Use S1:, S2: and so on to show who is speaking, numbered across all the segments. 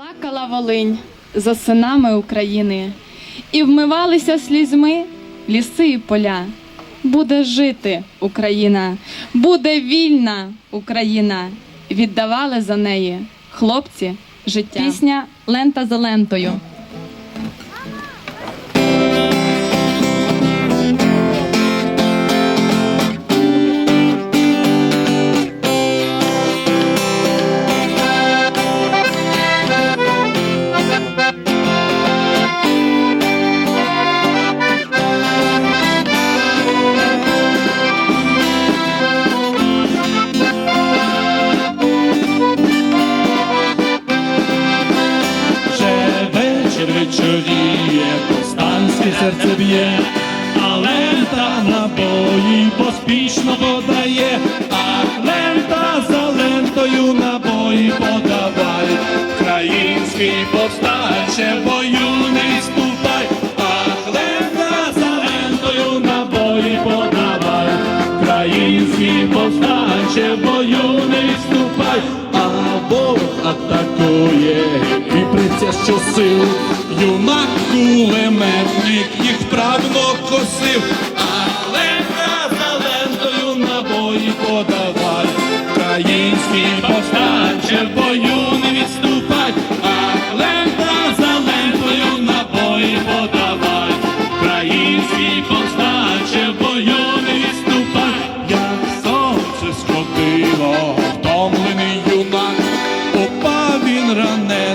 S1: Плакала Волинь за синами України, і вмивалися слізьми ліси і поля. Буде жити Україна, буде вільна Україна. Віддавали за неї хлопці життя. Пісня Лента за лентою.
S2: Вечір вечоріє, повстанське серце б'є, а лента набої поспішно подає, а лента за лентою набої подавай, Український повстанче бою не відступай, а лента за лентою набої подавай, Український повстанче бою не відступай, а ворог атакує приця щосил, юнак кулеметник їх вправно косив, а лента за лентою набої подавай, Український повстанче в бою не відступай, а лента за лентою набої подавай, Український повстанче в бою не відступай, як сонце сходило, втомлений юнак, упав він ранений,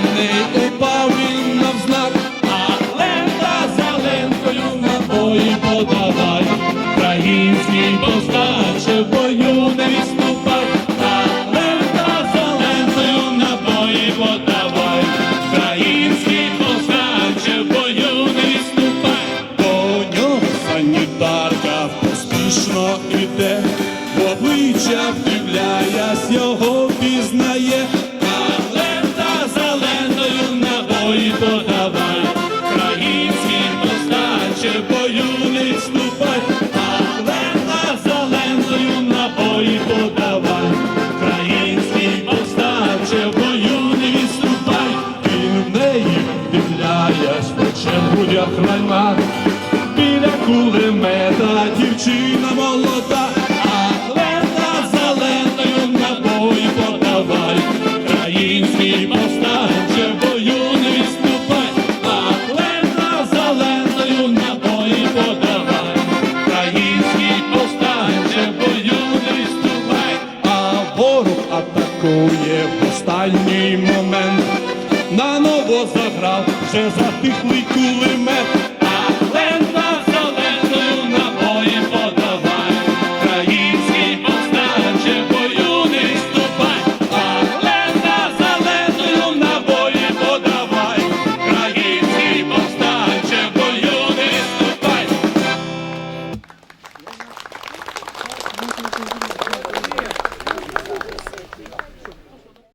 S2: подавай, Український повстанче в бою не відступай, а лента за лентою набої подавай, Український повстанче в бою не відступай, до нього санітарка поспішно іде, в обличчя вдивляясь, його пізнає, вдивляясь, пече в біля кулемета дівчина молода, а лента за лентою подавай, Український повстанче бою не відступай, а лента за лентою подавай, Український повстанче бою не відступай, а ворог атакує в останній момент. Наново заграв вже затихлий кулемет,